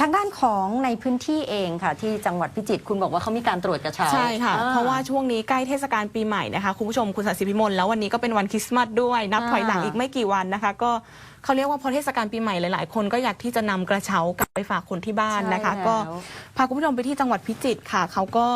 ทางด้านของในพื้นที่เองค่ะ ที่จังหวัดพิจิตรคุณบอกว่าเขามีการตรวจกระเช้าใช่ค่ะ อ่ เพราะว่าช่วงนี้ใกล้เทศกาลปีใหม่นะคะ คุณผู้ชมคุณสันสิพิมลแล้ววันนี้ก็เป็นวันคริสต์มาสด้วย นับอ่าถอยหลังอีกไม่กี่วันนะคะ ก็เขาเรียกว่าพอเทศกาลปีใหม่หลาย ๆ คนก็อยากที่จะนำกระเช้ากลับไปฝากคนที่บ้านนะคะ ใช่แล้ว ก็พาคุณผู้ชมไปที่จังหวัดพิจิตรค่ะ เขาก็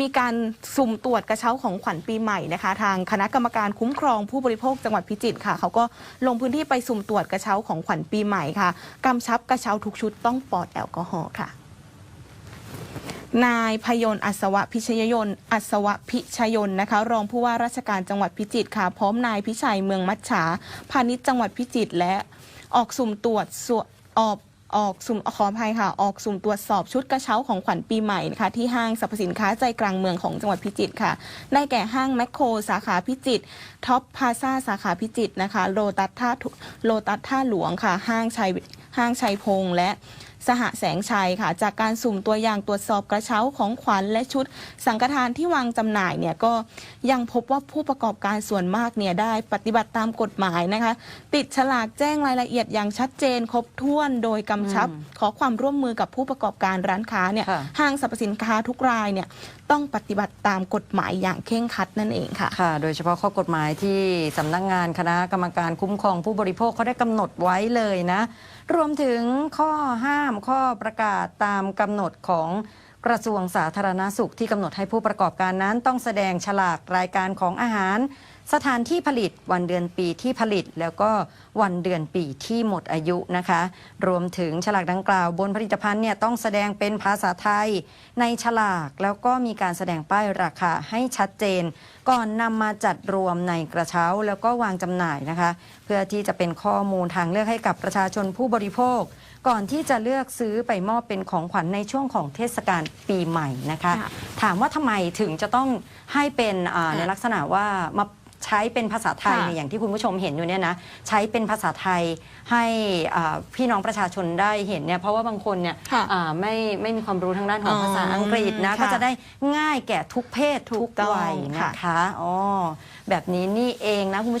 มีการสุ่มตรวจกระเช้าของขวัญปีใหม่นะคะ ทางคณะกรรมการคุ้มครองผู้บริโภคจังหวัดพิจิตรค่ะ เขาก็ลงพื้นที่ไปสุ่มตรวจกระเช้าของขวัญปีใหม่ค่ะกำชับกระเช้าทุกชุดต้องปลอดแอลกอฮอล์ค่ะ นายพยนต์อัศวะพิชยยนต์อัศวะพิชยนต์นะคะ รองผู้ว่าราชการจังหวัดพิจิตรค่ะ พร้อมนายพิชัยเมืองมัจฉาพาณิชย์จังหวัดพิจิตรและออกสุ่มตรวจสวออกออกสุ่มขออภัยค่ะ ออกสุ่มตรวจสอบชุดกระเช้าของขวัญปีใหม่นะคะที่ห้างสรรพสินค้าใจกลางเมืองของจังหวัดพิจิตรค่ะ ได้แก่ห้างแมคโครสาขาพิจิตรท็อปพาซาสาขาพิจิตรนะคะโลตัสท่าโลตัสท่าหลวงค่ะ ห้างชัยห้างชัยพงษ์และ สหแสงชัยค่ะ จากการสุ่มตัวอย่างตรวจสอบกระเช้าของขวัญและชุด สังฆทานที่วางจำหน่ายเนี่ยก็ยังพบว่าผู้ประกอบการส่วนมากเนี่ยได้ปฏิบัติตามกฎหมายนะคะ ติดฉลากแจ้งรายละเอียดอย่างชัดเจนครบถ้วนโดยกำชับ ขอความร่วมมือกับผู้ประกอบการร้านค้าเนี่ยค่ะห้างสรรพสินค้าทุกรายเนี่ยต้องปฏิบัติตามกฎหมายอย่างเคร่งครัดนั่นเองค่ะค่ะ โดยเฉพาะข้อกฎหมายที่สำนักงานคณะกรรมการคุ้มครองผู้บริโภคเขาได้กำหนดไว้เลยนะ รวมถึงข้อห้ามข้อประกาศตามกำหนดของกระทรวงสาธารณสุขที่กำหนดให้ผู้ประกอบการนั้นต้องแสดงฉลากรายการของอาหารสถานที่ผลิตวันเดือนปีที่ผลิต แล้วก็วันเดือนปีที่หมดอายุนะคะ รวมถึงฉลากดังกล่าวบนผลิตภัณฑ์เนี่ยต้องแสดงเป็นภาษาไทย ในฉลากแล้วก็มีการแสดงป้ายราคาให้ชัดเจน ก่อนนำมาจัดรวมในกระเช้าแล้วก็วางจำหน่ายนะคะ เพื่อที่จะเป็นข้อมูลทางเลือกให้กับประชาชนผู้บริโภค ก่อนที่จะเลือกซื้อไปมอบเป็นของขวัญในช่วงของเทศกาลปีใหม่นะคะค่ะถามว่าทำไมถึงจะต้องให้เป็นอ่าค่ะในลักษณะว่ามา ใช้เป็นภาษาไทยค่ะเนี่ยอย่างที่คุณผู้ชมเห็นอยู่เนี่ยนะใช้เป็นภาษาไทยให้อ่าพี่น้องประชาชนได้เห็นเนี่ยเพราะว่าบางคนเนี่ยค่ะอ่าไม่ไม่มีความรู้ทางด้านของอ๋อภาษาอังกฤษนะค่ะก็จะได้ง่ายแก่ทุกเพศถูทุกกต้องวัยค่ะนะคะอ๋อแบบนี้นี่เองนะคุณผู้ชม